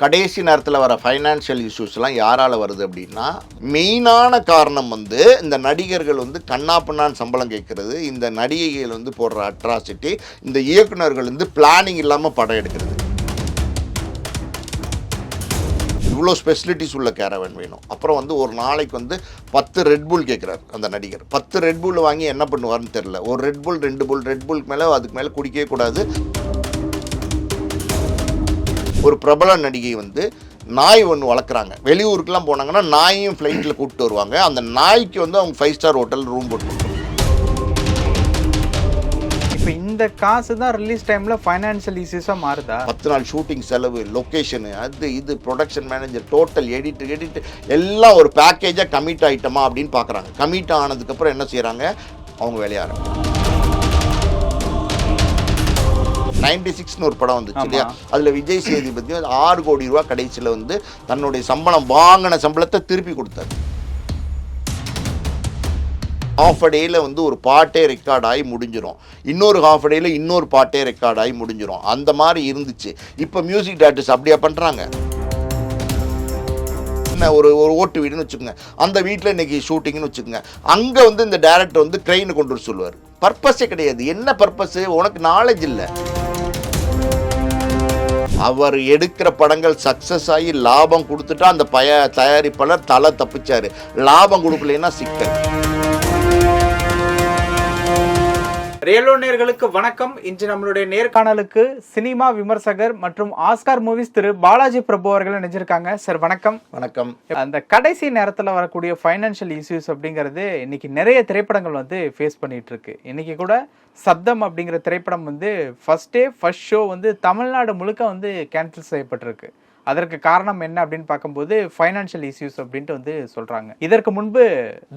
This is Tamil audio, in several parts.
கடைசி நேரத்தில் வர ஃபைனான்ஷியல் இஷ்யூஸ்லாம் யாரால் வருது அப்படின்னா மெயினான காரணம் வந்து இந்த நடிகர்கள் வந்து கண்ணா பின்னான்னு சம்பளம் கேட்கறது இந்த நடிகைகள் வந்து போடுற அட்ராசிட்டி இந்த இயக்குனர்கள் வந்து பிளானிங் இல்லாமல் படம் எடுக்கிறது. இவ்வளோ ஸ்பெசிலிட்டிஸ் உள்ள கேரவன் வேணும். அப்புறம் வந்து ஒரு நாளைக்கு வந்து பத்து ரெட்புல் கேட்குறாரு அந்த நடிகர். பத்து ரெட்புல் வாங்கி என்ன பண்ணுவார்னு தெரில ஒரு ரெட்புல் ரெண்டு புல் ரெட்புல்க்கு மேலே அதுக்கு மேலே குடிக்கவே கூடாது. ஒரு பிரபல நடிகை வந்து நாய் ஒன்று வளர்க்குறாங்க. வெளியூருக்குலாம் போனாங்கன்னா நாயையும் ஃப்ளைட்டில் கூப்பிட்டு வருவாங்க. அந்த நாய்க்கு வந்து அவங்க ஃபைவ் ஸ்டார் ஹோட்டல் ரூம் போட்டு. இப்போ இந்த காசு தான் ரிலீஸ் டைம்ல ஃபைனான்சியல் இஷ்யூஸாக மாறுதா? பத்து நாள் ஷூட்டிங் செலவு லொக்கேஷனு அது இது production manager total edit edit எல்லாம் ஒரு பேக்கேஜாக கமிட் ஆகிட்டோமா அப்படின்னு பார்க்குறாங்க கமிட் ஆனதுக்கப்புறம் என்ன செய்கிறாங்க அவங்க வேலையை ஆரம்பிக்கிறாங்க. நைன்டி சிக்ஸ்னு ஒரு படம் வந்துச்சு இல்லையா. அதில் விஜய் சேதுபதி ஆறு கோடி ரூபா கடைசியில் வந்து தன்னுடைய சம்பளம் வாங்கின சம்பளத்தை திருப்பி கொடுத்தாரு. ஹாஃப் டேயில் வந்து ஒரு பாட்டே ரெக்கார்ட் ஆகி முடிஞ்சிடும் இன்னொரு ஹாஃப் டேயில் இன்னொரு பாட்டே ரெக்கார்ட் ஆகி முடிஞ்சிடும் அந்த மாதிரி இருந்துச்சு. இப்போ மியூசிக் டேரக்டர்ஸ் அப்படியா பண்ணுறாங்க என்ன ஒரு ஒரு ஓட்டு வீடுன்னு வச்சுக்கோங்க. அந்த வீட்டில் இன்னைக்கு ஷூட்டிங்னு வச்சுக்கோங்க. அங்கே வந்து இந்த டேரக்டர் வந்து க்ரெயினை கொண்டு வர சொல்லுவார். பர்பஸே கிடையாது. என்ன பர்பஸ் உனக்கு நாலேஜ் இல்லை. அவர் எடுக்கிற படங்கள் சக்ஸஸ் ஆகி லாபம் கொடுத்துட்டா அந்த பய தயாரிப்பாளர் தலை தப்பிச்சாரு. லாபம் கொடுக்கலைன்னா சிக்கல். ரியலோ நேர்களுக்கு வணக்கம். இன்று நம்மளுடைய நேர்காணலுக்கு சினிமா விமர்சகர் மற்றும் ஆஸ்கார் மூவிஸ் திரு பாலாஜி பிரபு அவர்கள் நினைச்சிருக்காங்க சார் வணக்கம். வணக்கம். அந்த கடைசி நேரத்தில் வரக்கூடிய ஃபைனான்ஷியல் இஷ்யூஸ் அப்படிங்கிறது இன்னைக்கு நிறைய திரைப்படங்கள் வந்து ஃபேஸ் பண்ணிட்டு இருக்கு. இன்னைக்கு கூட சப்தம் அப்படிங்கிற திரைப்படம் வந்து ஃபர்ஸ்ட் டே ஃபர்ஸ்ட் ஷோ வந்து தமிழ்நாடு முழுக்க வந்து கேன்சல் செய்யப்பட்டிருக்கு. அதற்கு காரணம் என்ன அப்படின்னு பார்க்கும்போது ஃபைனான்ஷியல் இஷ்யூஸ் அப்படின்ட்டு வந்து சொல்கிறாங்க இதற்கு முன்பு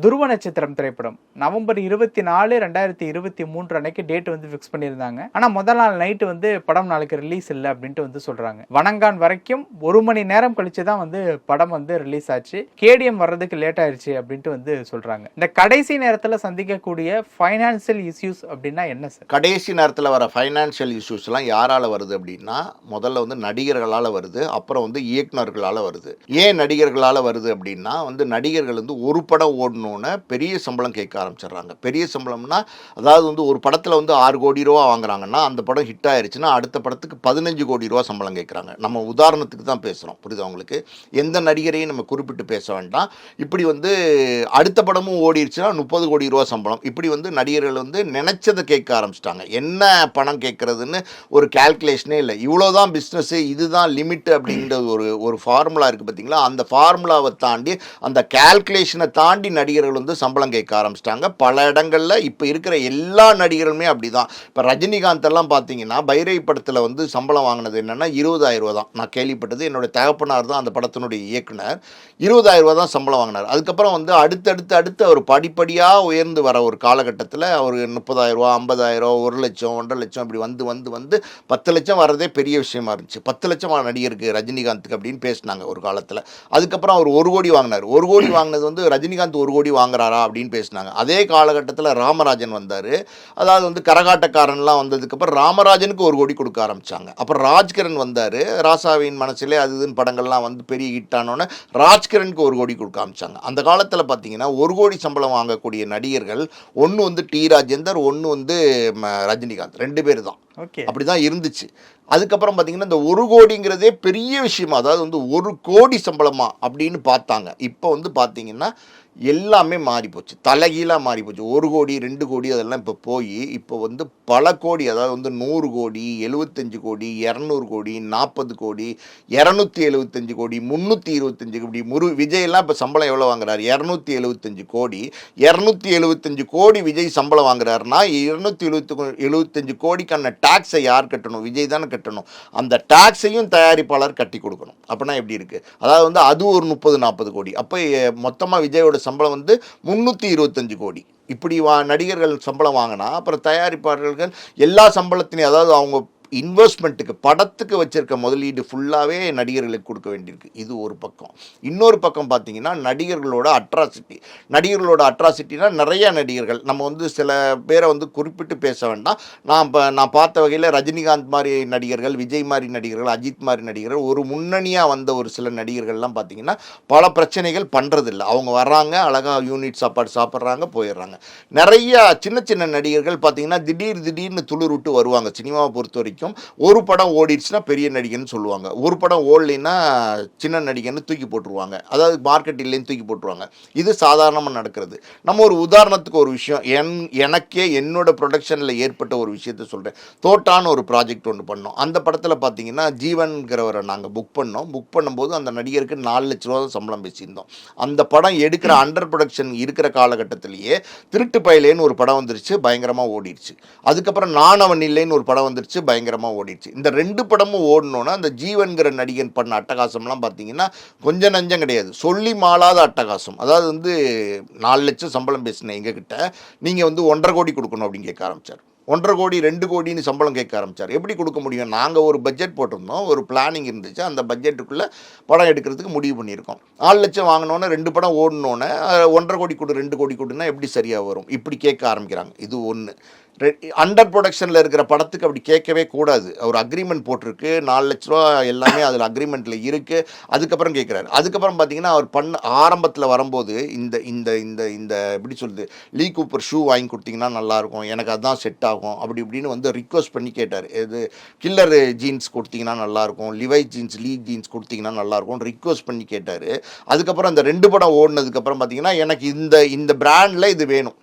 துருவ நட்சத்திரம் திரைப்படம். நவம்பர் இருபத்தி நாலு ரெண்டாயிரத்தி இருபத்தி மூன்று அன்னைக்கு டேட் வந்து ஃபிக்ஸ் பண்ணியிருந்தாங்க. ஆனால் முதல் நாள் நைட்டு வந்து படம் நாளைக்கு ரிலீஸ் இல்லை அப்படின்ட்டு வந்து சொல்கிறாங்க வணங்கான் வரைக்கும் ஒரு மணி நேரம் கழிச்சு தான் வந்து படம் வந்து ரிலீஸ் ஆச்சு. கேடிஎம் வர்றதுக்கு லேட் ஆயிடுச்சு அப்படின்ட்டு வந்து சொல்கிறாங்க இந்த கடைசி நேரத்தில் சந்திக்கக்கூடிய ஃபைனான்சியல் இஷ்யூஸ் அப்படின்னா என்ன சார்? கடைசி நேரத்தில் வர ஃபைனான்ஷியல் இஷ்யூஸ்லாம் யாரால் வருது அப்படின்னா முதல்ல வந்து நடிகர்களால் வருது அப்புறம் வந்து இயக்குநர்களால் வருது. ஏன் நடிகர்களால் வருது அப்படின்னா வந்து நடிகர்கள் வந்து ஒரு படம் ஓடணுன்னு பெரிய சம்பளம் கேட்க ஆரம்பிச்சிடுறாங்க. பெரிய சம்பளம்னா அதாவது வந்து ஒரு படத்தில் வந்து ஆறு கோடி ரூபா வாங்குறாங்கன்னா அந்த படம் ஹிட் ஆயிடுச்சுன்னா அடுத்த படத்துக்கு பதினஞ்சு கோடி ரூபா சம்பளம் கேட்குறாங்க. நம்ம உதாரணத்துக்கு தான் பேசுகிறோம் புரியுது அவங்களுக்கு எந்த நடிகரையும் நம்ம குறிப்பிட்டு பேச வேண்டாம். இப்படி வந்து அடுத்த படமும் ஓடிடுச்சுன்னா முப்பது கோடி ரூபா சம்பளம். இப்படி வந்து நடிகர்கள் வந்து நினைச்சதை கேட்க கேட்க ஆரம்பிச்சிட்டாங்க. என்ன பணம் கேட்குறதுன்னு ஒரு கால்குலேஷனே இல்லை. இவ்வளோ தான் பிஸ்னஸ்ஸு இதுதான் லிமிட் அப்படிங்கிற ஒரு ஒரு ஃபார்முலா இருக்குது பார்த்தீங்களா? அந்த ஃபார்முலாவை தாண்டி அந்த கால்குலேஷனை தாண்டி நடிகர்கள் வந்து சம்பளம் கேட்க ஆரம்பிச்சிட்டாங்க. பல இடங்களில் இப்போ இருக்கிற எல்லா நடிகர்களுமே அப்படி தான் இப்போ ரஜினிகாந்த் எல்லாம் பார்த்தீங்கன்னா பைரவி படத்தில் வந்து சம்பளம் வாங்கினது என்னென்னா இருபதாயிரம் ரூபா தான் நான் கேள்விப்பட்டது என்னோட தகப்பனார் தான் அந்த படத்தினுடைய இயக்குனர். இருபதாயிரம் ரூபா தான் சம்பளம் வாங்கினார். அதுக்கப்புறம் வந்து அடுத்தடுத்து அடுத்து அவர் படிப்படியாக உயர்ந்து வர ஒரு காலகட்டத்தில் அவர் முப்பதாயிரம் ரூபா ஐம்பதாயிரம் ஒரு லட்சம் ஒன்றரை லட்சம் இப்படி வந்து வந்து வந்து பத்து லட்சம் வர்றதே பெரிய விஷயமா இருந்துச்சு. பத்து லட்சம் நடிகருக்கு ரஜினிகாந்த்க்கு அப்படின்னு பேசினாங்க ஒரு காலத்தில். அதுக்கப்புறம் அவர் ஒரு கோடி வாங்கினார். ஒரு கோடி வாங்கினது வந்து ரஜினிகாந்த் ஒரு கோடி வாங்குறாரா அப்படின்னு பேசினாங்க. அதே காலகட்டத்தில் ராமராஜன் வந்தார். அதாவது வந்து கரகாட்டக்காரன்லாம் வந்ததுக்கப்புறம் ராமராஜனுக்கு ஒரு கோடி கொடுக்க ஆரம்பிச்சாங்க. அப்புறம் ராஜ்கிரண் வந்தார். ராசாவின் மனசிலே அது இதுன்னு படங்கள்லாம் வந்து பெரிய ஹிட் ஆனோன்னே ராஜ்கிரனுக்கு ஒரு கோடி கொடுக்க ஆரம்பிச்சாங்க. அந்த காலத்தில் பார்த்தீங்கன்னா ஒரு கோடி சம்பளம் வாங்கக்கூடிய நடிகர்கள் ஒன்று வந்து டி. ராஜேந்தர் ஒன்று வந்து ரஜினிகாந்த். ரெண்டு பேர் தான் ஓகே. அப்படி தான் இருந்துச்சு. அதுக்கப்புறம் பார்த்திங்கன்னா இந்த ஒரு கோடிங்கிறதே பெரிய விஷயமா அதாவது வந்து ஒரு கோடி சம்பளமா அப்படின்னு பார்த்தாங்க. இப்போ வந்து பார்த்திங்கன்னா எல்லாமே மாறி போச்சு. தலைகீழாக மாறி போச்சு. ஒரு கோடி ரெண்டு கோடி அதெல்லாம் இப்போ போய் இப்போ வந்து பல கோடி அதாவது வந்து நூறு கோடி எழுபத்தஞ்சு கோடி இரநூறு கோடி நாற்பது கோடி இரநூத்தி எழுபத்தஞ்சு கோடி முந்நூற்றி இருபத்தஞ்சு கோடி முரு விஜயெல்லாம் இப்போ சம்பளம் எவ்வளோ வாங்குறாரு? இரநூத்தி எழுபத்தஞ்சு கோடி. இரநூத்தி எழுபத்தஞ்சு கோடி விஜய் சம்பளம் வாங்குறாருன்னா இரநூத்தி எழுபத்தி எழுபத்தஞ்சு கோடிக்கான டேக்ஸை யார் கட்டணும்? விஜய் தானே கட்டணும். அந்த டேக்ஸையும் தயாரிப்பாளர் கட்டி கொடுக்கணும். அப்படின்னா எப்படி இருக்குது அதாவது வந்து அது ஒரு முப்பது நாற்பது கோடி. அப்போ மொத்தமாக விஜயோட சம்பளம் வந்து முந்நூற்றி இருபத்தஞ்சு கோடி. இப்படி வா நடிகர்கள் சம்பளம் வாங்கினா அப்புறம் தயாரிப்பாளர்கள் எல்லா சம்பளத்தினையும் அதாவது அவங்க இன்வெஸ்ட்மெண்ட்டுக்கு படத்துக்கு வச்சிருக்க முதலீடு ஃபுல்லாகவே நடிகர்களுக்கு கொடுக்க வேண்டியிருக்கு. இது ஒரு பக்கம். இன்னொரு பக்கம் பார்த்தீங்கன்னா நடிகர்களோட அட்ராசிட்டி நடிகர்களோட அட்ராசிட்டினா நிறைய நடிகர்கள். நம்ம வந்து சில பேரை வந்து குறிப்பிட்டு பேச வேண்டாம். நான் இப்போ நான் பார்த்த வகையில் ரஜினிகாந்த் மாதிரி நடிகர்கள் விஜய் மாதிரி நடிகர்கள் அஜித் மாதிரி நடிகர்கள் ஒரு முன்னணியாக வந்த ஒரு சில நடிகர்கள்லாம் பார்த்தீங்கன்னா பல பிரச்சனைகள் பண்ணுறதில்ல அவங்க வர்றாங்க அழகாக யூனிட் சாப்பாடு சாப்பிட்றாங்க போயிடுறாங்க. நிறைய சின்ன சின்ன நடிகர்கள் பார்த்தீங்கன்னா திடீர் திடீர்னு துளிர் விட்டு வருவாங்க. சினிமாவை பொறுத்த வரைக்கும். ஒரு படம் ஓடிடுச்சுன்னா பெரிய நடிகன்னு சொல்லுவாங்க. ஒரு படம் ஓடலைன்னா சின்ன நடிகன்னு தூக்கி போட்டுருவாங்க. அதாவது மார்க்கெட் இல்லைன்னு தூக்கி போட்டுருவாங்க. இது சாதாரணமாக நடக்கிறது. நம்ம ஒரு உதாரணத்துக்கு ஒரு விஷயம். என் எனக்கே என்னோட ப்ரொடக்ஷனில் ஏற்பட்ட ஒரு விஷயத்த சொல்கிறேன் தோட்டான்னு ஒரு ப்ராஜெக்ட் ஒன்று பண்ணோம். அந்த படத்தில் பார்த்தீங்கன்னா ஜீவன்கிறவரை நாங்கள் புக் பண்ணோம். புக் பண்ணும்போது அந்த நடிகருக்கு நாலு லட்ச ரூபா தான் சம்பளம் பேசியிருந்தோம். அந்த படம் எடுக்கிற அண்டர் ப்ரொடக்ஷன் இருக்கிற காலகட்டத்திலேயே திருட்டு பயலேன்னு ஒரு படம் வந்துருச்சு. பயங்கரமாக ஓடிடுச்சு. அதுக்கப்புறம் நான் அவன் இல்லைன்னு ஒரு படம் வந்துருச்சு. பயங்கரமாக ஓடிடுச்சு. இந்த ரெண்டு படமும் ஓடணுன்னா அந்த ஜீவன்கிற நடிகன் பண்ண அட்டகாசம்லாம் பார்த்தீங்கன்னா கொஞ்சம் நஞ்சம் கிடையாது. சொல்லி மாளாத அட்டகாசம். அதாவது வந்து நாலு லட்சம் சம்பளம் பேசினேன் எங்ககிட்ட நீங்கள் வந்து ஒன்றரை கோடி கொடுக்கணும் அப்படின்னு கேட்க ஆரம்பிச்சார். ஒன்றரை கோடி ரெண்டு கோடின்னு சம்பளம் கேட்க ஆரம்பிச்சார். எப்படி கொடுக்க முடியும்? நாங்கள் ஒரு பட்ஜெட் போட்டிருந்தோம். ஒரு பிளானிங் இருந்துச்சு. அந்த பட்ஜெட்டுக்குள்ளே படம் எடுக்கிறதுக்கு முடிவு பண்ணியிருக்கோம். நாலு லட்சம் வாங்கினோன்னே ரெண்டு படம் ஓடணுன்னே ஒன்றரை கோடி கொடு ரெண்டு கோடி கொடுன்னா எப்படி சரியாக வரும்? இப்படி கேட்க ஆரம்பிக்கிறாங்க. இது ஒன்று அண்டர் ப்ரொடக்ஷனில் இருக்கிற படத்துக்கு அப்படி கேட்கவே கூடாது. அவர் அக்ரிமெண்ட் போட்டிருக்கு. நாலு லட்ச ரூபா எல்லாமே அதில் அக்ரிமெண்ட்டில் இருக்குது அதுக்கப்புறம் கேட்குறாரு. அதுக்கப்புறம் பார்த்தீங்கன்னா அவர் பண்ண ஆரம்பத்தில் வரும்போது இந்த இந்த இந்த இந்த எப்படி சொல்லுது லீ கூப்பர் ஷூ வாங்கி கொடுத்தீங்கன்னா நல்லாயிருக்கும். எனக்கு அதுதான் செட் ஆகும். அப்படி இப்படின்னு வந்து ரிக்வஸ்ட் பண்ணி கேட்டார். இது கில்லர் ஜீன்ஸ் கொடுத்தீங்கன்னா நல்லாயிருக்கும். லிவை ஜீன்ஸ் லீ ஜீன்ஸ் கொடுத்தீங்கன்னா நல்லாயிருக்கும் ரிக்வஸ்ட் பண்ணி கேட்டார். அதுக்கப்புறம் அந்த ரெண்டு படம் ஓடினதுக்கப்புறம் பார்த்தீங்கன்னா எனக்கு இந்த இந்த பிராண்டில் இது வேணும்.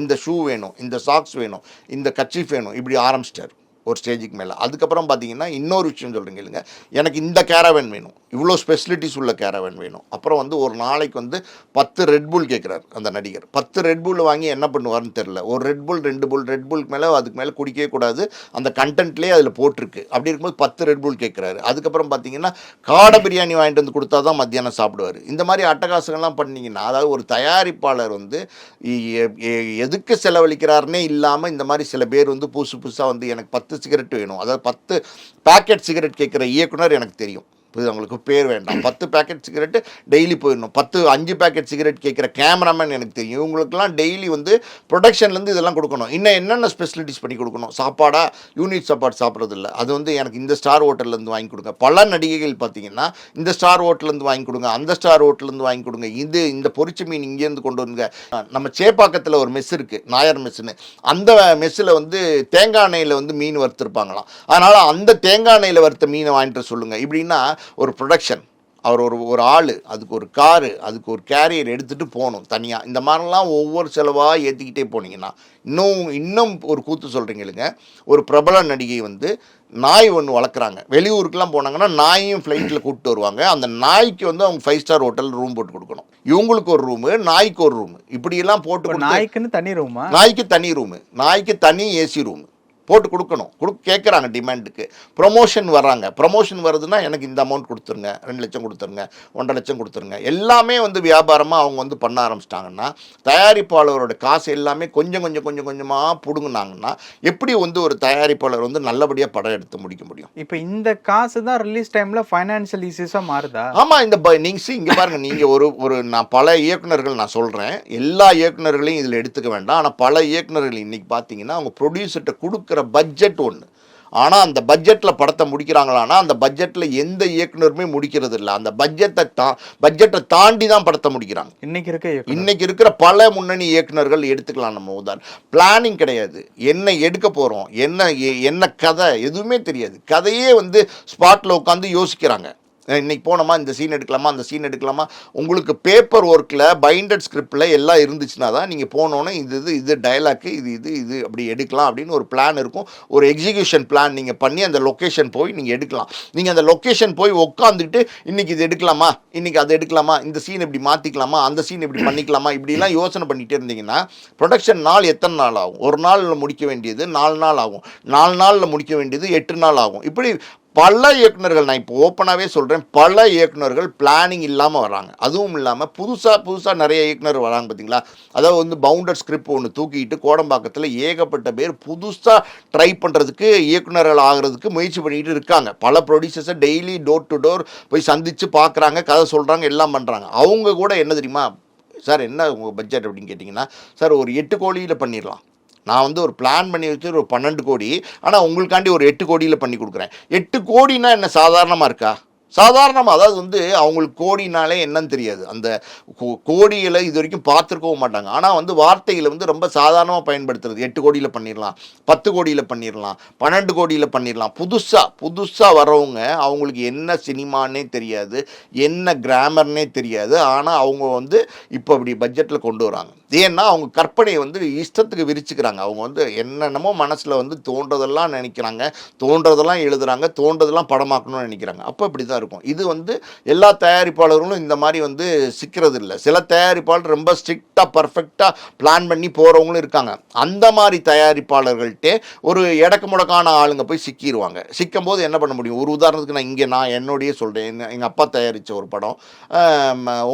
இந்த ஷூ வேணும் இந்த சாக்ஸ் வேணும் இந்த கச்சிஃப் வேணும் இப்படி ஆரம்பிச்சிட்டார். ஒரு ஸ்டேஜுக்கு மேலே. அதுக்கப்புறம் பார்த்தீங்கன்னா இன்னொரு விஷயம் சொல்கிறீங்க இல்லைங்க எனக்கு இந்த கேரவன் வேணும். இவ்வளோ ஸ்பெசிலிட்டிஸ் உள்ள கேரவன் வேணும். அப்புறம் வந்து ஒரு நாளைக்கு வந்து பத்து ரெட் புல் கேட்குறாரு அந்த நடிகர். பத்து ரெட்புல் வாங்கி என்ன பண்ணுவார்னு தெரில ஒரு ரெட் புல் ரெண்டு புல் ரெட்புல்க்கு மேலே அதுக்கு மேலே குடிக்கவே கூடாது. அந்த கண்டென்ட்லேயே அதில் போட்டிருக்கு. அப்படி இருக்கும்போது பத்து ரெட் புல் கேட்குறாரு அதுக்கப்புறம் பார்த்தீங்கன்னா காடை பிரியாணி வாங்கிட்டு வந்து கொடுத்தா தான் மத்தியானம் சாப்பிடுவார். இந்த மாதிரி அட்டகாசங்கள்லாம் பண்ணிங்கன்னா அதாவது ஒரு தயாரிப்பாளர் வந்து எ- எதுக்கு செலவழிக்கிறாருனே இல்லாமல் இந்த மாதிரி சில பேர் வந்து புதுசு புதுசாக வந்து எனக்கு பத்து சிகரெட் வேணும். அதாவது பத்து பேக்கெட் சிகரெட் கேட்குற இயக்குனர் எனக்கு தெரியும். புரியுது? அவங்களுக்கு பேர் வேண்டாம். பத்து பேக்கெட் சிகரெட்டு டெய்லி போயிடணும். பத்து அஞ்சு பேக்கெட் சிகரெட் கேட்குற கேமராமேன் எனக்கு தெரியும். இவங்களுக்குலாம் டெய்லி வந்து ப்ரொடக்ஷன்லேருந்து இதெல்லாம் கொடுக்கணும். இன்னும் என்னென்ன ஸ்பெசிலிட்டிஸ் பண்ணி கொடுக்கணும்? சாப்பாடாக யூனிட் சாப்பாடு சாப்பிட்றது இல்லை அது வந்து எனக்கு இந்த ஸ்டார் ஹோட்டல்லேருந்து வாங்கி கொடுங்க. பல நடிகைகள் பார்த்தீங்கன்னா இந்த ஸ்டார் ஹோட்டல்லேருந்து வாங்கி கொடுங்க. அந்த ஸ்டார் ஹோட்டல்லேருந்து வாங்கி கொடுங்க. இது இந்த பொரிச்ச மீன் இங்கேருந்து கொண்டு வந்துங்க. நம்ம சேப்பாக்கத்தில் ஒரு மெஸ் இருக்குது நாயர் மெஸ்ஸுன்னு அந்த மெஸ்ஸில் வந்து தேங்காய் எண்ணெயில் வந்து மீன் வறுத்துருப்பாங்களாம். அதனால் அந்த தேங்காய் எண்ணெயில் வறுத்த மீனை வாங்கிட்டு சொல்லுங்கள் இப்படின்னா ஒரு ப்ரொடக்ஷன் அவர் ஒரு ஒரு ஆள் அதுக்கு ஒரு காரு அதுக்கு ஒரு கேரியர் எடுத்துகிட்டு போகணும் தனியாக இந்த மாதிரிலாம் ஒவ்வொரு செலவாக ஏற்றிக்கிட்டே போனீங்கன்னா இன்னும் இன்னும் ஒரு கூத்து சொல்கிறீங்களுங்க ஒரு பிரபல நடிகை வந்து நாய் ஒன்று வளர்க்குறாங்க. வெளியூருக்குலாம் போனாங்கன்னா நாயையும் ஃப்ளைட்டில் கூப்பிட்டு வருவாங்க. அந்த நாய்க்கு வந்து அவங்க ஃபைவ் ஸ்டார் ஹோட்டல் ரூம் போட்டு கொடுக்கணும். இவங்களுக்கு ஒரு ரூமு நாய்க்கு ஒரு ரூமு இப்படியெல்லாம் போட்டு நாய்க்குன்னு தனி ரூமா நாய்க்கு தனி ரூமு நாய்க்கு தனி ஏசி ரூமு போட்டு கொடுக்கணும். கொடு கேட்குறாங்க டிமாண்டுக்கு ப்ரொமோஷன் வர்றாங்க. ப்ரொமோஷன் வருதுன்னா எனக்கு இந்த அமௌண்ட் கொடுத்துருங்க. ரெண்டு லட்சம் கொடுத்துருங்க. ஒன்றரை லட்சம் கொடுத்துருங்க. எல்லாமே வந்து வியாபாரமாக அவங்க வந்து பண்ண ஆரம்பிச்சிட்டாங்கன்னா தயாரிப்பாளரோட காசு எல்லாமே கொஞ்சம் கொஞ்சம் கொஞ்சம் கொஞ்சமாக பிடுங்குனாங்கன்னா எப்படி வந்து ஒரு தயாரிப்பாளர் வந்து நல்லபடியாக படம் எடுத்து முடிக்க முடியும்? இப்போ இந்த காசு தான் ரிலீஸ் டைம்ல ஃபைனான்சியல் இஷ்யூஸா மாறுதா? ஆமா இந்த நீங்கள் see, இங்க பாருங்க. நீங்க ஒரு ஒரு நான் பல இயக்குனர்கள் நான் சொல்றேன். எல்லா இயக்குனர்களையும் இதுல எடுத்துக்க வேண்டாம். ஆனா பல இயக்குனர்கள் இன்னைக்கு பார்த்தீங்கன்னா அவங்க ப்ரொடியூசர்கிட்ட கொடுக்குற பட்ஜெட் ஒன்று ஆனா அந்த பட்ஜெட்ல படத்தை முடிக்கிறாங்களான்னா அந்த பட்ஜெட்ல எந்த இயக்குனருமே முடிக்கிறது இல்லை அந்த பட்ஜெட்டை தா பட்ஜெட்டை தாண்டி தான் படத்தை முடிக்கிறாங்க. இன்னைக்கு இருக்க. இன்னைக்கு இருக்கிற பல முன்னணி இயக்குனர்கள் எடுத்துக்கலாம் நம்ம உதாரணம். பிளானிங் கிடையாது. என்ன எடுக்க போகிறோம் என்ன என்ன கதை? எதுவுமே தெரியாது. கதையே வந்து ஸ்பாட்டில் உட்காந்து யோசிக்கிறாங்க. இன்னைக்கு போனோமா? இந்த சீன் எடுக்கலாமா? அந்த சீன் எடுக்கலாமா? உங்களுக்கு பேப்பர் ஒர்க்கில் பைண்டட் ஸ்கிரிப்டில் எல்லாம் இருந்துச்சுன்னா தான் நீங்கள் போனோன்னே இது இது இது டைலாக்கு இது இது இது அப்படி எடுக்கலாம் அப்படின்னு ஒரு பிளான் இருக்கும். ஒரு எக்ஸிகியூஷன் பிளான் நீங்கள் பண்ணி அந்த லொக்கேஷன் போய் நீங்கள் எடுக்கலாம். நீங்கள் அந்த லொக்கேஷன் போய் உட்காந்துட்டு இன்றைக்கி இது எடுக்கலாமா? இன்றைக்கி அதை எடுக்கலாமா? இந்த சீன் இப்படி மாற்றிக்கலாமா அந்த சீன் இப்படி பண்ணிக்கலாமா? இப்படிலாம் யோசனை பண்ணிகிட்டே இருந்தீங்கன்னா ப்ரொடக்ஷன் நாள் எத்தனை நாள் ஆகும்? ஒரு நாளில் முடிக்க வேண்டியது நாலு நாள் ஆகும். நாலு நாளில் முடிக்க வேண்டியது எட்டு நாள் ஆகும். இப்படி பல இயக்குனர்கள் நான் இப்போ ஓப்பனாகவே சொல்கிறேன் பல இயக்குனர்கள் பிளானிங் இல்லாமல் வராங்க. அதுவும் இல்லாமல் புதுசாக புதுசாக நிறைய இயக்குனர் வராங்க பார்த்தீங்களா? அதாவது வந்து பவுண்டர் ஸ்கிரிப்ட் ஒன்று தூக்கிட்டு கோடம்பாக்கத்தில் ஏகப்பட்ட பேர் புதுசாக ட்ரை பண்ணுறதுக்கு இயக்குனர்கள் ஆகிறதுக்கு முயற்சி பண்ணிக்கிட்டு இருக்காங்க. பல ப்ரொடியூசர்ஸை டெய்லி டோர் டு டோர் போய் சந்தித்து பார்க்குறாங்க கதை சொல்கிறாங்க எல்லாம் பண்ணுறாங்க அவங்க கூட என்ன தெரியுமா? சார் என்ன உங்கள் பட்ஜெட் அப்படின்னு கேட்டிங்கன்னா சார் ஒரு எட்டு கோழியில் பண்ணிடலாம். நான் வந்து ஒரு பிளான் பண்ணி வச்சு ஒரு பன்னெண்டு கோடி ஆனால் உங்களுக்காண்டி ஒரு எட்டு கோடியில் பண்ணி கொடுக்குறேன். எட்டு கோடினா என்ன சாதாரணமாக இருக்கா? சாதாரணமாக அதாவது வந்து அவங்களுக்கு கோடினாலே என்னன்னு தெரியாது. அந்த கோ- கோடிகளை இது வரைக்கும் பார்த்துருக்கவும் மாட்டாங்க. ஆனால் வந்து வார்த்தைகளை வந்து ரொம்ப சாதாரணமாக பயன்படுத்துறது. எட்டு கோடியில் பண்ணிடலாம் பத்து கோடியில் பண்ணிடலாம் பன்னெண்டு கோடியில் பண்ணிடலாம் புதுசாக புதுசாக வரவங்க அவங்களுக்கு என்ன சினிமானே தெரியாது என்ன கிராமர்னே தெரியாது. ஆனால் அவங்க வந்து இப்போ அப்படி பட்ஜெட்டில் கொண்டு வராங்க. ஏன்னா அவங்க கற்பனையை வந்து இஷ்டத்துக்கு விரிச்சுக்கிறாங்க. அவங்க வந்து என்னென்னமோ மனசில் வந்து தோன்றதெல்லாம் நினைக்கிறாங்க. தோன்றதெல்லாம் எழுதுகிறாங்க தோன்றதெல்லாம் படமாக்கணும்னு நினைக்கிறாங்க. அப்போ இப்படி தான் இருக்கும். இது வந்து எல்லா தயாரிப்பாளர்களும் இந்த மாதிரி வந்து சிக்கிறது இல்லை சில தயாரிப்பாளர் ரொம்ப ஸ்ட்ரிக்டாக பர்ஃபெக்டாக பிளான் பண்ணி போகிறவங்களும் இருக்காங்க. அந்த மாதிரி தயாரிப்பாளர்கள்ட்டே ஒரு இடக்கு முடக்கான ஆளுங்க போய் சிக்கிடுவாங்க சிக்கும் போது என்ன பண்ண முடியும்? ஒரு உதாரணத்துக்கு நான் இங்கே நான் என்னுடைய சொல்கிறேன் எங்கள் அப்பா தயாரித்த ஒரு படம்.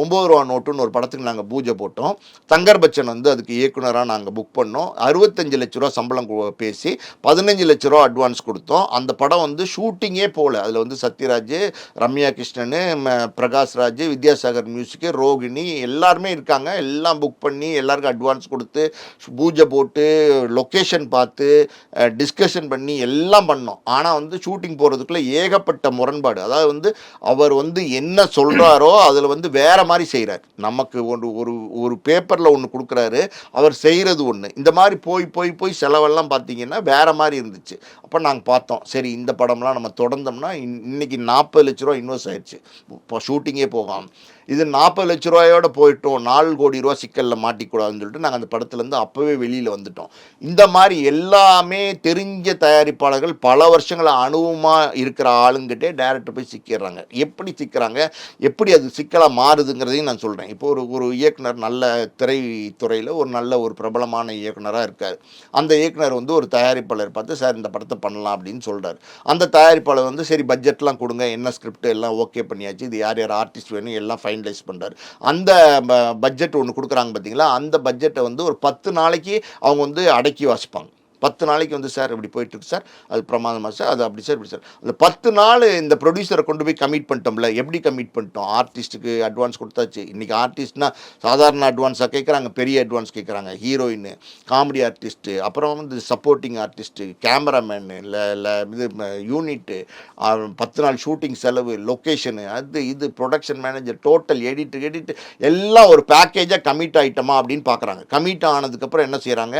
ஒம்பது ரூபா நோட்டுன்னு ஒரு படத்துக்கு நாங்கள் பூஜை போட்டோம். தங்கர் பச்சன் வந்து அதுக்கு இயக்குனராக நாங்கள் புக் பண்ணோம். அறுபத்தஞ்சு லட்ச ரூபா சம்பளம் பேசி பதினஞ்சு லட்ச ரூபா அட்வான்ஸ் கொடுத்தோம். அந்த படம் வந்து ஷூட்டிங்கே போகல அதில் வந்து சத்யராஜ் ரம்யா கிருஷ்ணன் ம- பிரகாஷ் ராஜ் வித்யாசாகர் மியூசிக்கு ரோகிணி எல்லாருமே இருக்காங்க. எல்லாம் புக் பண்ணி எல்லாருக்கும் அட்வான்ஸ் கொடுத்து பூஜை போட்டு லொக்கேஷன் பார்த்து டிஸ்கஷன் பண்ணி எல்லாம் பண்ணோம். ஆனால் வந்து ஷூட்டிங் போகிறதுக்குள்ளே ஏகப்பட்ட முரண்பாடு. அதாவது வந்து அவர் வந்து என்ன சொல்கிறாரோ அதில் வந்து வேறு மாதிரி செய்கிறார் நமக்கு ஒரு ஒரு ஒரு பேப்பரில் ஒன்று கொடுக்குறாரு. அவர் செய்கிறது ஒன்று இந்த மாதிரி போய் போய் போய் செலவெல்லாம் பார்த்தீங்கன்னா வேறு மாதிரி இருந்துச்சு. அப்போ நாங்கள் பார்த்தோம். சரி இந்த படம்லாம் நம்ம தொடர்ந்தோம்னா இன்- இன்னைக்கு நாற்பது லட்ச ரூபா இன்வெஸ்ட் ஆயிடுச்சு இப்போ ஷூட்டிங்கே போகாம். இது நாற்பது லட்ச ரூபாயோட போயிட்டோம். நாலு கோடி ரூபா சிக்கலில் மாட்டிக்கூடாதுன்னு சொல்லிட்டு நாங்கள் அந்த படத்துலேருந்து அப்போவே வெளியில் வந்துட்டோம். இந்த மாதிரி எல்லாமே தெரிஞ்ச தயாரிப்பாளர்கள் பல வருஷங்களை அனுபவமாக இருக்கிற ஆளுங்கிட்டே டேரக்டர் போய் சிக்கிடுறாங்க. எப்படி சிக்கிறாங்க? எப்படி அது சிக்கலாக மாறுதுங்கிறதையும் நான் சொல்கிறேன் இப்போ ஒரு ஒரு இயக்குனர் நல்ல திரை துறையில் ஒரு நல்ல ஒரு பிரபலமான இயக்குனராக இருக்கார். அந்த இயக்குனர் வந்து ஒரு தயாரிப்பாளர் பார்த்து சார் இந்த படத்தை பண்ணலாம் அப்படின்னு சொல்கிறார் அந்த தயாரிப்பாளர் வந்து சரி பட்ஜெட்லாம் கொடுங்க என்ன ஸ்கிரிப்ட் எல்லாம் ஓகே பண்ணியாச்சு இது யார் யார் ஆர்டிஸ்ட் வேணும் எல்லாம் ஃபைனலைஸ் பண்ணுறாரு அந்த பட்ஜெட் ஒன்று கொடுக்குறாங்க பார்த்தீங்களா அந்த பட்ஜெட்டை வந்து ஒரு பத்து நாளைக்கு அவங்க வந்து அடக்கி வாசிப்பாங்க. பத்து நாளைக்கு வந்து சார் இப்படி போயிட்டு இருக்கு சார். அது பிரமாதமாக சார் அது அப்படி சார் இப்படி சார். அந்த பத்து நாள் இந்த ப்ரொடியூசரை கொண்டு போய் கமிட் பண்ணிட்டோம்ல எப்படி கமிட் பண்ணிட்டோம்? ஆர்டிஸ்ட்டுக்கு அட்வான்ஸ் கொடுத்தாச்சு. இன்றைக்கி ஆர்டிஸ்ட்னா சாதாரண அட்வான்ஸாக கேட்குறாங்க பெரிய அட்வான்ஸ் கேட்குறாங்க ஹீரோயின் காமெடி ஆர்டிஸ்ட்டு அப்புறம் வந்து சப்போர்ட்டிங் ஆர்டிஸ்ட்டு கேமராமேனு இல்லை இல்லை இது யூனிட்டு பத்து நாள் ஷூட்டிங் செலவு லொக்கேஷனு அது இது production manager total edit edit எல்லாம் ஒரு பேக்கேஜாக கமிட் ஆகிட்டோமா அப்படின்னு பார்க்குறாங்க கமிட் ஆனதுக்கப்புறம் என்ன செய்கிறாங்க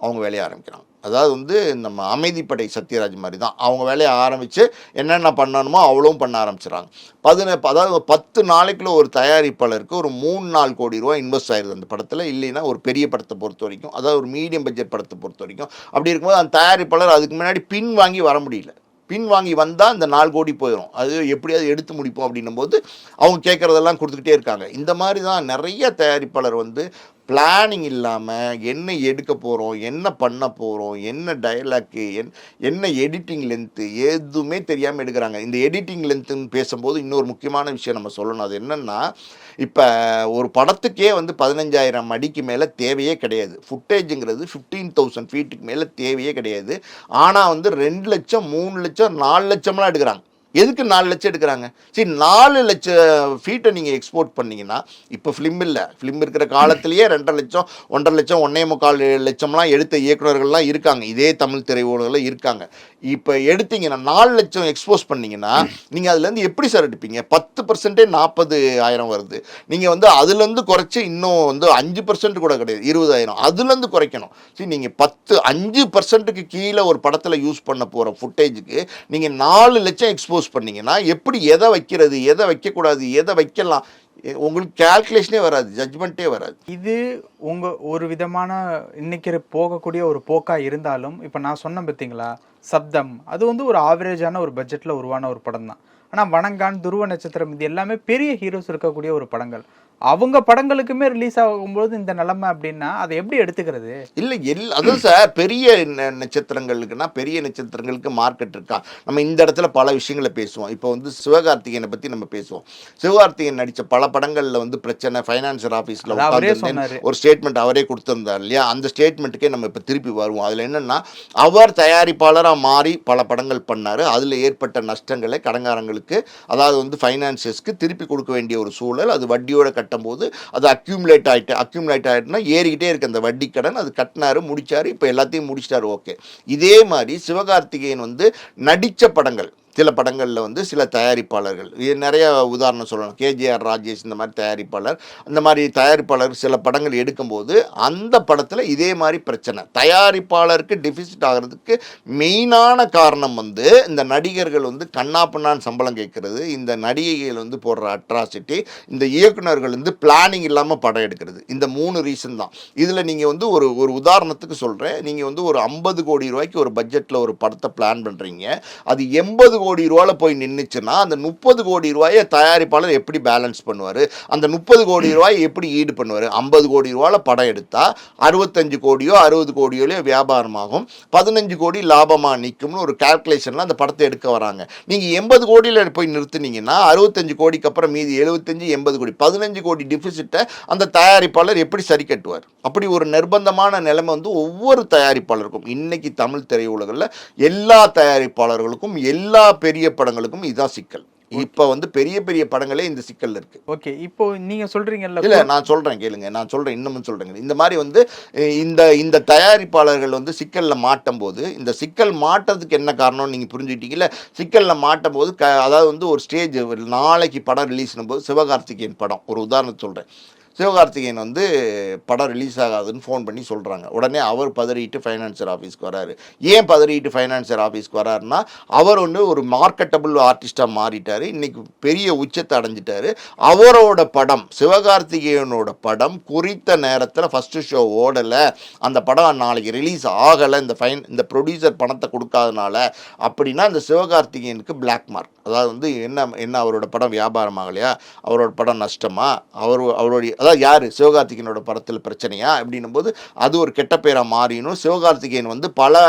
அவங்க வேலையை ஆரம்பிக்கிறாங்க. அதாவது வந்து நம்ம அமைதிப்படை சத்யராஜ் மாதிரி தான். அவங்க வேலையை ஆரம்பித்து என்னென்ன பண்ணணுமோ அவ்வளோவும் பண்ண ஆரம்பிச்சிடுறாங்க பதின அதாவது பத்து நாளைக்குள்ள ஒரு தயாரிப்பாளருக்கு ஒரு மூணு நாலு கோடி ரூபா இன்வெஸ்ட் ஆயிருது அந்த படத்தில். இல்லைன்னா ஒரு பெரிய படத்தை பொறுத்த வரைக்கும் அதாவது ஒரு மீடியம் பட்ஜெட் படத்தை பொறுத்த வரைக்கும். அப்படி இருக்கும்போது அந்த தயாரிப்பாளர் அதுக்கு முன்னாடி பின் வாங்கி வர முடியல. பின் வாங்கி வந்தால் இந்த நாலு கோடி போயிடும் அது எப்படியாவது எடுத்து முடிப்போம் அப்படின்னும் போது அவங்க கேட்குறதெல்லாம் கொடுத்துக்கிட்டே இருக்காங்க. இந்த மாதிரி தான் நிறைய தயாரிப்பாளர் வந்து பிளானிங் இல்லாமல் என்ன எடுக்க போகிறோம் என்ன பண்ண போகிறோம் என்ன டயலாக்கு என் என்ன எடிட்டிங் லென்த்து எதுவுமே தெரியாமல் எடுக்கிறாங்க. இந்த எடிட்டிங் லென்த்துன்னு பேசும்போது இன்னொரு முக்கியமான விஷயம் நம்ம சொல்லணும். அது என்னென்னா இப்போ ஒரு படத்துக்கே வந்து பதினஞ்சாயிரம் அடிக்கு மேலே தேவையே கிடையாது. ஃபுட்டேஜுங்கிறது ஃபிஃப்டீன் தௌசண்ட் ஃபீட்டுக்கு மேலே தேவையே கிடையாது. ஆனால் வந்து ரெண்டு லட்சம் மூணு லட்சம் நாலு லட்சம்லாம் எடுக்கிறாங்க. எதுக்கு நாலு லட்சம் எடுக்கிறாங்க? சரி நாலு லட்சம் ஃபீட்டை நீங்கள் எக்ஸ்போர்ட் பண்ணீங்கன்னா இப்போ ஃபிலிம் இல்லை. ஃபிலிம் இருக்கிற காலத்திலேயே ரெண்டரை லட்சம் ஒன்றரை லட்சம் ஒன்றே முக்கால் லட்சம்லாம் எடுத்த இயக்குநர்கள்லாம் இருக்காங்க. இதே தமிழ் திரையுலகில் இருக்காங்க. இப்போ எடுத்தீங்கன்னா நாலு லட்சம் எக்ஸ்போஸ் பண்ணிங்கன்னா நீங்கள் அதுலேருந்து எப்படி சார் எடுப்பீங்க? பத்து பர்சன்டே நாற்பது ஆயிரம் வருது. நீங்கள் வந்து அதுலேருந்து குறைச்சி இன்னும் வந்து அஞ்சு பர்சன்ட் கூட கிடையாது. இருபதாயிரம் அதுலேருந்து குறைக்கணும். சரி நீங்கள் பத்து அஞ்சு பர்சன்ட்டுக்கு கீழே ஒரு படத்தில் யூஸ் பண்ண போகிற ஃபுட்டேஜுக்கு நீங்கள் நாலு லட்சம் எக்ஸ்போஸ் பண்ணீங்கன்னா எப்படி எதை வைக்கிறது எதை வைக்கக்கூடாது எதை வைக்கலாம் உங்களுக்கு கேல்குலேஷனே வராது ஜட்ஜ்மெண்ட்டே வராது. இது உங்க ஒரு விதமான இன்னைக்கு போகக்கூடிய ஒரு போக்காக இருந்தாலும் இப்போ நான் சொன்னேன் பார்த்தீங்களா சப்தம் அது வந்து ஒரு ஆவரேஜான ஒரு பட்ஜெட்ல உருவான ஒரு படம் தான் ஆனா வணங்கான் துருவ நட்சத்திரம் இது எல்லாமே பெரிய ஹீரோஸ் இருக்கக்கூடிய ஒரு படங்கள். அவங்க படங்களுக்குமே ரிலீஸ் ஆகும்போது இந்த நிலைமை அப்படின்னா அதை எப்படி எடுத்துக்கிறது? இல்லை எல் அதுவும் சார் பெரிய நட்சத்திரங்களுக்குன்னா பெரிய நட்சத்திரங்களுக்கு மார்க்கெட் இருக்கா? நம்ம இந்த இடத்துல பல விஷயங்களை பேசுவோம். இப்போ வந்து சிவகார்த்திகேயனை பற்றி நம்ம பேசுவோம். சிவகார்த்திகேயன் நடித்த பல படங்களில் வந்து பிரச்சனை ஃபைனான்சியர் ஆஃபீஸில். ஒரு ஸ்டேட்மெண்ட் அவரே கொடுத்துருந்தார் இல்லையா? அந்த ஸ்டேட்மெண்ட்டுக்கே நம்ம இப்போ திருப்பி வருவோம். அதில் என்னென்னா அவர் தயாரிப்பாளராக மாறி பல படங்கள் பண்ணார். அதில் ஏற்பட்ட நஷ்டங்களை கடங்காரங்களுக்கு அதாவது வந்து ஃபைனான்சியர்ஸ்க்கு திருப்பி கொடுக்க வேண்டிய ஒரு சூழல் அது வட்டியோட கட்டும்போது அது அக்யூமுலேட் ஆகிட்டு அக்யூமுலேட் ஆகிட்டுனா ஏறிக்கிட்டே இருக்கு அந்த வட்டி கடன். அது கட்டினாரு முடிச்சாரு இப்போ எல்லாத்தையும் முடிச்சிட்டாரு ஓகே இதே மாதிரி சிவகார்த்திகேயன் வந்து நடித்த படங்கள். சில படங்களில் வந்து சில தயாரிப்பாளர்கள் இது நிறைய உதாரணம் சொல்லணும். கேஜிஆர் ராஜேஷ் இந்த மாதிரி தயாரிப்பாளர் அந்த மாதிரி தயாரிப்பாளர் சில படங்கள் எடுக்கும்போது அந்த படத்தில் இதே மாதிரி பிரச்சனை. தயாரிப்பாளருக்கு டிஃபிசிட் ஆகிறதுக்கு மெயினான காரணம் வந்து இந்த நடிகர்கள் வந்து கண்ணாப்பின்னான்னு சம்பளம் கேட்கறது இந்த நடிகைகள் வந்து போடுற அட்ராசிட்டி இந்த இயக்குனர்கள் வந்து பிளானிங் இல்லாமல் படம் எடுக்கிறது. இந்த மூணு ரீசன் தான். இதில் நீங்கள் வந்து ஒரு ஒரு உதாரணத்துக்கு சொல்கிறேன் நீங்கள் வந்து ஒரு ஐம்பது கோடி ரூபாய்க்கு ஒரு பட்ஜெட்டில் ஒரு படத்தை பிளான் பண்ணுறீங்க அது எண்பது கோடி ரூபாயில் போய் நின்றுச்சுன்னா அந்த முப்பது கோடி ரூபாயை தயாரிப்பாளர் எப்படி பேலன்ஸ் பண்ணுவார்? அந்த முப்பது கோடி ரூபாயை எப்படி ஈடு பண்ணுவார்? ஐம்பது கோடி ரூபாவில் படம் எடுத்தால் அறுபத்தஞ்சு கோடியோ அறுபது கோடியோலையோ வியாபாரமாகும். பதினஞ்சு கோடி லாபமாக நிற்கும்னு ஒரு கால்குலேஷனில் அந்த படத்தை எடுக்க வராங்க. நீங்கள் எண்பது கோடியில் போய் நிறுத்துனீங்கன்னா அறுபத்தஞ்சு கோடிக்கு அப்புறம் மீதி எழுபத்தஞ்சு எண்பது கோடி பதினஞ்சு கோடி டிஃபிசிட்டை அந்த தயாரிப்பாளர் எப்படி சரி கட்டுவார்? அப்படி ஒரு நிர்பந்தமான நிலைமை வந்து ஒவ்வொரு தயாரிப்பாளருக்கும். இன்னைக்கு தமிழ் திரையுலகில் எல்லா தயாரிப்பாளர்களுக்கும் எல்லா பெரிய படங்களுக்கும் இதான் சிக்கல். இப்போ வந்து பெரிய பெரிய படங்களே இந்த சிக்கல் இருக்கு. ஓகே. இப்போ நீங்க சொல்றீங்கல்ல இல்ல நான் சொல்றேன் கேளுங்க. நான் சொல்றேன் இன்னமும் சொல்றேங்க. இந்த மாதிரி வந்து இந்த இந்த தயாரிப்பாளர்கள் வந்து சிக்கல்ல மாட்டும் போது இந்த சிக்கல் மாட்டதுக்கு என்ன காரணம்னு நீங்க புரிஞ்சுக்கிட்டீங்கல்ல சிக்கல்ல மாட்டும் போது அதாவது வந்து ஒரு ஸ்டேஜ் நாளைக்கு படம் ரிலீஸ்னும் போது சிவகார்த்திகேயன் படம் ஒரு உதாரணம் சொல்றேன். சிவகார்த்திகேயன் வந்து படம் ரிலீஸ் ஆகாதுன்னு ஃபோன் பண்ணி சொல்கிறாங்க உடனே அவர் பதறிட்டு ஃபைனான்சியர் ஆஃபீஸ்க்கு வராரு. ஏன் பதறிட்டு ஃபைனான்சியர் ஆஃபீஸ்க்கு வராருன்னா அவர் வந்து ஒரு மார்க்கெட்டபிள் ஆர்டிஸ்ட்டாக மாறிட்டார். இன்றைக்கி பெரிய உச்சத்தை அடைஞ்சிட்டார். அவரோட படம் சிவகார்த்திகேயனோட படம் குறித்த நேரத்தில் ஃபஸ்ட்டு ஷோ ஓடலை. அந்த படம் நாளைக்கு ரிலீஸ் ஆகலை. இந்த ஃபைன் இந்த ப்ரொடியூசர் பணத்தை கொடுக்காதனால அப்படின்னா இந்த சிவகார்த்திகேயனுக்கு பிளாக் மார்க் அதாவது வந்து என்ன என்ன அவரோட படம் வியாபாரம் ஆகலையா அவரோட படம் நஷ்டமா? அவர் அவருடைய அதாவது யார்? சிவகார்த்திகேயனோட படத்தில் பிரச்சனையா? அப்படின்னும் போது அது ஒரு கெட்ட பேராக மாறினும் சிவகார்த்திகேயன் வந்து பல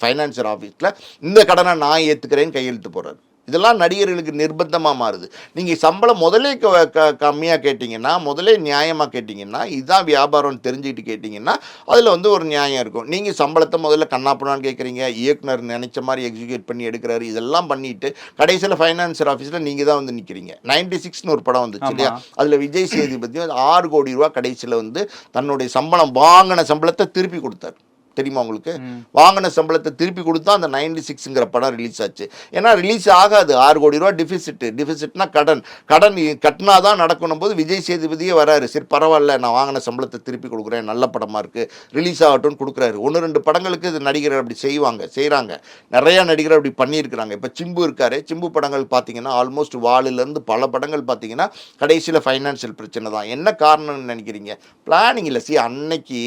ஃபைனான்சியர் ஆஃபீஸில் இந்த கடனை நான் ஏற்றுக்கிறேன்னு கையெழுத்து போடுறாரு. இதெல்லாம் நடிகர்களுக்கு நிர்பந்தமாக மாறுது. நீங்கள் சம்பளம் முதலே க க கம்மியாக கேட்டிங்கன்னா முதலே நியாயமாக கேட்டிங்கன்னா இதுதான் வியாபாரம்னு தெரிஞ்சுக்கிட்டு கேட்டிங்கன்னா அதில் வந்து ஒரு நியாயம் இருக்கும். நீங்கள் சம்பளத்தை முதல்ல கண்ணாப்பண்ணான்னு கேட்குறீங்க இயக்குனர் நினச்ச மாதிரி எக்ஸிக்யூட் பண்ணி எடுக்கிறாரு இதெல்லாம் பண்ணிட்டு கடைசியில் ஃபைனான்சியர் ஆஃபீஸில் நீங்கள் தான் வந்து நிற்கிறீங்க நைன்டி சிக்ஸ்னு ஒரு படம் வந்துச்சு இல்லையா. அதில் விஜய் சேதுபதி ஆறு கோடி ரூபா கடைசியில் வந்து தன்னுடைய சம்பளம் வாங்கின சம்பளத்தை திருப்பி கொடுத்தாரு. தெரியுமா உங்களுக்கு. வாங்கின சம்பளத்தை திருப்பி கொடுத்தா அந்த நைன்டி சிக்ஸுங்கிற படம் ரிலீஸ் ஆச்சு. ஏன்னா ரிலீஸ் ஆகாது. ஆறு கோடி ரூபா டிஃபிசிட் டிஃபிசிட்னா கடன். கடன் கட்டினா தான் நடக்கணும் போது விஜய் சேதுபதியே வராரு. சரி பரவாயில்ல நான் வாங்கின சம்பளத்தை திருப்பி கொடுக்குறேன். நல்ல படமாக இருக்குது ரிலீஸ் ஆகட்டும்னு கொடுக்குறாரு. ஒன்று ரெண்டு படங்களுக்கு இது நடிகர்கள் அப்படி செய்வாங்க செய்கிறாங்க நிறைய நடிகர் அப்படி பண்ணியிருக்கிறாங்க. இப்போ சிம்பு இருக்காரு. சிம்பு படங்கள் பார்த்தீங்கன்னா ஆல்மோஸ்ட் வாலிலேருந்து பல படங்கள் பார்த்தீங்கன்னா கடைசியில் ஃபைனான்சியல் பிரச்சனை தான். என்ன காரணம்னு நினைக்கிறீங்க? பிளானிங் இல்லை. சி அன்னைக்கு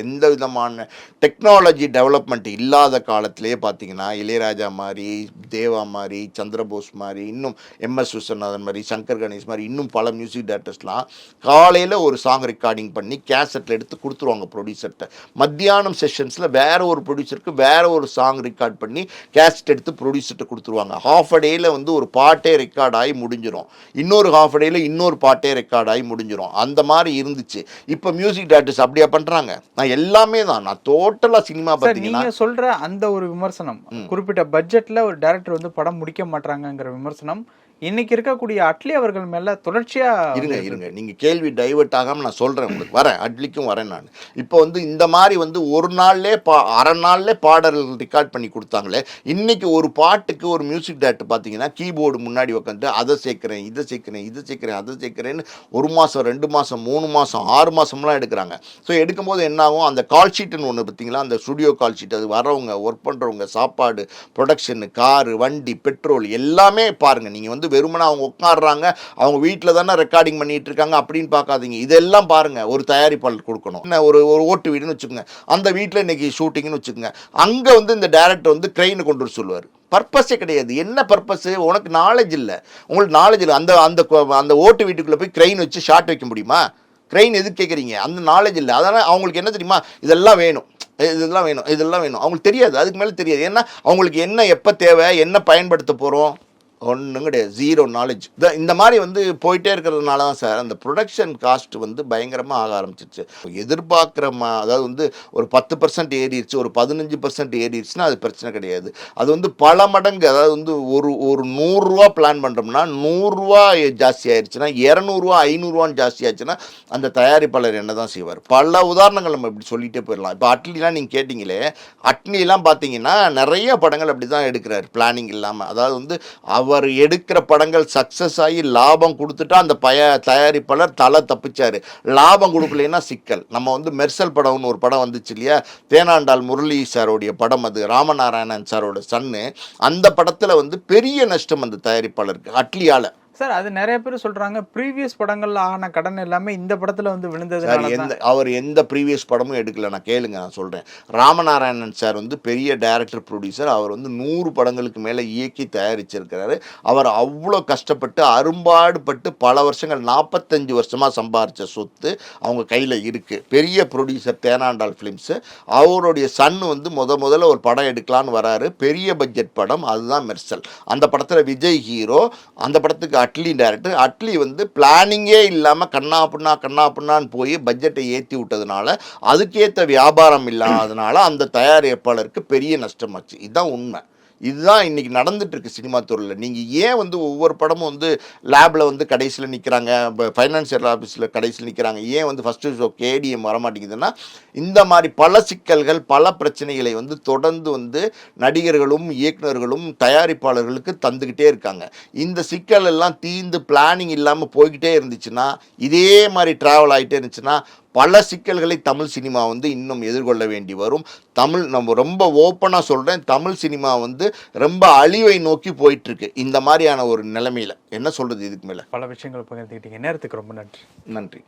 எந்த விதமான டெக்னாலஜி டெவலப்மெண்ட் இல்லாத காலத்திலேயே பார்த்தீங்கன்னா இளையராஜா மாதிரி தேவா மாதிரி சந்திரபோஸ் மாதிரி இன்னும் எம்எஸ் விஸ்வநாதன் மாதிரி சங்கர் கணேஷ் மாதிரி இன்னும் பல மியூசிக் டேரக்டர்ஸ்லாம் காலையில் ஒரு சாங் ரெக்கார்டிங் பண்ணி கேசட்டில் எடுத்து கொடுத்துருவாங்க ப்ரொடியூசர்கிட்ட மத்தியானம் செஷன்ஸில் வேற ஒரு ப்ரொடியூசருக்கு வேற ஒரு சாங் ரெக்கார்ட் பண்ணி கேசட் எடுத்து ப்ரொடியூசர்கிட்ட கொடுத்துருவாங்க. ஹாஃப் அ டேயில் வந்து ஒரு பாட்டே ரெக்கார்ட் ஆகி முடிஞ்சிடும் இன்னொரு ஹாஃப் அ டேயில் இன்னொரு பாட்டே ரெக்கார்ட் ஆகி முடிஞ்சிடும் அந்த மாதிரி இருந்துச்சு. இப்போ மியூசிக் டேரக்டர்ஸ் அப்படியா பண்ணுறாங்க நான் எல்லாமே தான். நான் டோட்டலாக சினிமா பார்த்தீங்கன்னா நீங்க சொல்ற அந்த ஒரு விமர்சனம் குறிப்பிட்ட பட்ஜெட்ல ஒரு டைரக்டர் வந்து படம் முடிக்க மாட்டாங்கங்கிற விமர்சனம் இன்னைக்கு இருக்கக்கூடிய அட்லி அவர்கள் மேல தொடர்ச்சியா இருங்க இருங்க. நீங்க கேள்வி டைவர்ட் ஆகாம நான் சொல்றேன் உங்களுக்கு. வரேன். அட்லிக்கும் வரேன் நான். இப்போ வந்து இந்த மாதிரி வந்து ஒரு நாள்லே பா அரை நாள்லே பாடல்கள் ரெக்கார்ட் பண்ணி கொடுத்தாங்களே. இன்னைக்கு ஒரு பாட்டுக்கு ஒரு மியூசிக் டேரக்டர் பார்த்தீங்கன்னா கீபோர்டு முன்னாடி உட்காந்து அதை சேர்க்கிறேன் இதை சேர்க்கிறேன் இதை சேர்க்கிறேன் அதை சேர்க்கிறேன்னு ஒரு மாதம் ரெண்டு மாதம் மூணு மாதம் ஆறு மாதம்லாம் எடுக்கிறாங்க. ஸோ எடுக்கும்போது என்ன ஆகும்? அந்த கால் ஷீட்டுன்னு ஒன்று பார்த்தீங்களா அந்த ஸ்டுடியோ கால் ஷீட் அது வரவங்க ஒர்க் பண்ணுறவங்க சாப்பாடு ப்ரொடக்ஷனு காரு வண்டி பெட்ரோல் எல்லாமே பாருங்கள் நீங்கள் வந்து வந்து வெறுமனை அவங்க உட்காடுறாங்க அவங்க வீட்டில் தானே ரெக்கார்டிங் பண்ணிட்டு இருக்காங்க அப்படின்னு பார்க்காதீங்க. இதெல்லாம் பாருங்க ஒரு தயாரிப்பாளர் கொடுக்கணும். என்ன ஒரு ஒரு ஓட்டு வீடுன்னு வச்சுக்கோங்க. அந்த வீட்டில் இன்னைக்கு ஷூட்டிங்னு வச்சுக்கோங்க. அங்கே வந்து இந்த டேரக்டர் வந்து க்ரெயினை கொண்டு வர சொல்லுவார். பர்பஸே கிடையாது. என்ன பர்பஸ் உனக்கு நாலேஜ் இல்லை. உங்களுக்கு நாலேஜ் இல்லை. அந்த அந்த அந்த ஓட்டு வீட்டுக்குள்ளே போய் க்ரெயின் வச்சு ஷார்ட் வைக்க முடியுமா? க்ரெயின் எதுக்கு கேட்குறீங்க அந்த நாலேஜ் இல்லை. அதனால் அவங்களுக்கு என்ன தெரியுமா? இதெல்லாம் வேணும். இதெல்லாம் வேணும். இதெல்லாம் வேணும். அவங்களுக்கு தெரியாது. அதுக்கு மேலே தெரியாது. ஏன்னா அவங்களுக்கு என்ன எப்போ தேவை? என்ன பயன்படுத்த போகிறோம் ஒன்றும் கிடையாது. ஜீரோ நாலேஜ் இந்த மாதிரி வந்து போயிட்டே இருக்கிறதுனால தான் சார் அந்த ப்ரொடக்ஷன் காஸ்ட் வந்து பயங்கரமாக ஆக ஆரம்பிச்சிருச்சு. எதிர்பார்க்குற மா அதாவது வந்து ஒரு பத்து பர்சன்ட் ஏறிடுச்சு ஒரு பதினஞ்சு பர்சன்ட் ஏறிடுச்சுன்னா அது பிரச்சனை கிடையாது. அது வந்து பல மடங்கு அதாவது வந்து ஒரு ஒரு நூறுரூவா பிளான் பண்ணுறோம்னா நூறுரூவா ஜாஸ்தி ஆயிடுச்சுன்னா இரநூறுவா ஐநூறுரூவான்னு ஜாஸ்தி ஆச்சுன்னா அந்த தயாரிப்பாளர் என்ன தான் செய்வார்? பல உதாரணங்கள் நம்ம இப்படி சொல்லிகிட்டே போயிடலாம். இப்போ அட்லிலாம் நீங்கள் கேட்டிங்களே அட்லிலாம் பார்த்தீங்கன்னா நிறைய படங்கள் அப்படி தான் எடுக்கிறார் பிளானிங் இல்லாமல் அதாவது வந்து அவர் எடுக்கிற படங்கள் சக்ஸஸ் ஆகி லாபம் கொடுத்துட்டா அந்த பய தயாரிப்பாளர் தலை தப்பிச்சார். லாபம் கொடுக்கலைன்னா சிக்கல். நம்ம வந்து மெர்சல் படம்னு ஒரு படம் வந்துச்சு இல்லையா? தேனாண்டாள் முரளி சாரோடைய படம் அது ராமநாராயணன் சாரோட சன்னு. அந்த படத்தில் வந்து பெரிய நஷ்டம் அந்த தயாரிப்பாளருக்கு அட்லியால். சார் அது நிறைய பேர் சொல்றாங்க ப்ரீவியஸ் படங்கள்ல ஆன கடன் எல்லாமே இந்த படத்துல வந்து சார் விழுந்ததுனால எந்த அவர் எந்த ப்ரீவியஸ் படமும் எடுக்கல. நான் கேளுங்க நான் சொல்கிறேன் ராமநாராயணன் சார் வந்து பெரிய டைரக்டர் ப்ரொடியூசர் அவர் வந்து நூறு படங்களுக்கு மேலே இயக்கி தயாரிச்சிருக்கிறாரு. அவர் அவ்வளோ கஷ்டப்பட்டு அரும்பாடுபட்டு பல வருஷங்கள் நாற்பத்தஞ்சு வருஷமாக சம்பாரித்த சொத்து அவங்க கையில் இருக்குது பெரிய ப்ரொடியூசர் தேனாண்டாள் ஃபிலிம்ஸு அவருடைய சன் வந்து முத முதல்ல ஒரு படம் எடுக்கலான்னு வராரு. பெரிய பட்ஜெட் படம் அதுதான் மெர்சல் அந்த படத்தில் விஜய் ஹீரோ அந்த படத்துக்கு அட்லி டேரக்டர் அட்லி வந்து பிளானிங்கே இல்லாமல் கண்ணா புண்ணா கண்ணா புண்ணான்னு போய் பட்ஜெட்டை ஏற்றி விட்டதுனால அதுக்கேற்ற வியாபாரம் இல்லாததுனால அந்த தயாரிப்பாளருக்கு பெரிய நஷ்டமாச்சு இதுதான் உண்மை. இதுதான் இன்றைக்கி நடந்துட்டு சினிமா துறையில். நீங்கள் ஏன் வந்து ஒவ்வொரு படமும் வந்து லேபில் வந்து கடைசியில் நிற்கிறாங்க ஃபைனான்சியல் ஆஃபீஸில் கடைசியில் நிற்கிறாங்க ஏன் வந்து ஃபஸ்ட்டு ஷோ கேடிஎம் வரமாட்டேங்குதுன்னா இந்த மாதிரி பல சிக்கல்கள் பல பிரச்சனைகளை வந்து தொடர்ந்து வந்து நடிகர்களும் இயக்குநர்களும் தயாரிப்பாளர்களுக்கு தந்துக்கிட்டே இருக்காங்க. இந்த சிக்கல் எல்லாம் தீர்ந்து பிளானிங் இல்லாமல் போய்கிட்டே இருந்துச்சுன்னா இதே மாதிரி ட்ராவல் ஆகிட்டே இருந்துச்சுன்னா பல சிக்கல்களை தமிழ் சினிமா வந்து இன்னும் எதிர்கொள்ள வேண்டி வரும். தமிழ் நம்ம ரொம்ப ஓப்பனாக சொல்கிறேன் தமிழ் சினிமா வந்து ரொம்ப அழிவை நோக்கி போயிட்டு இருக்கு இந்த மாதிரியான ஒரு நிலைமையில. என்ன சொல்றது இதுக்கு மேலே? பல விஷயங்கள் பகிர்ந்துக்கிட்டீங்க நேரத்துக்கு ரொம்ப நன்றி. நன்றி.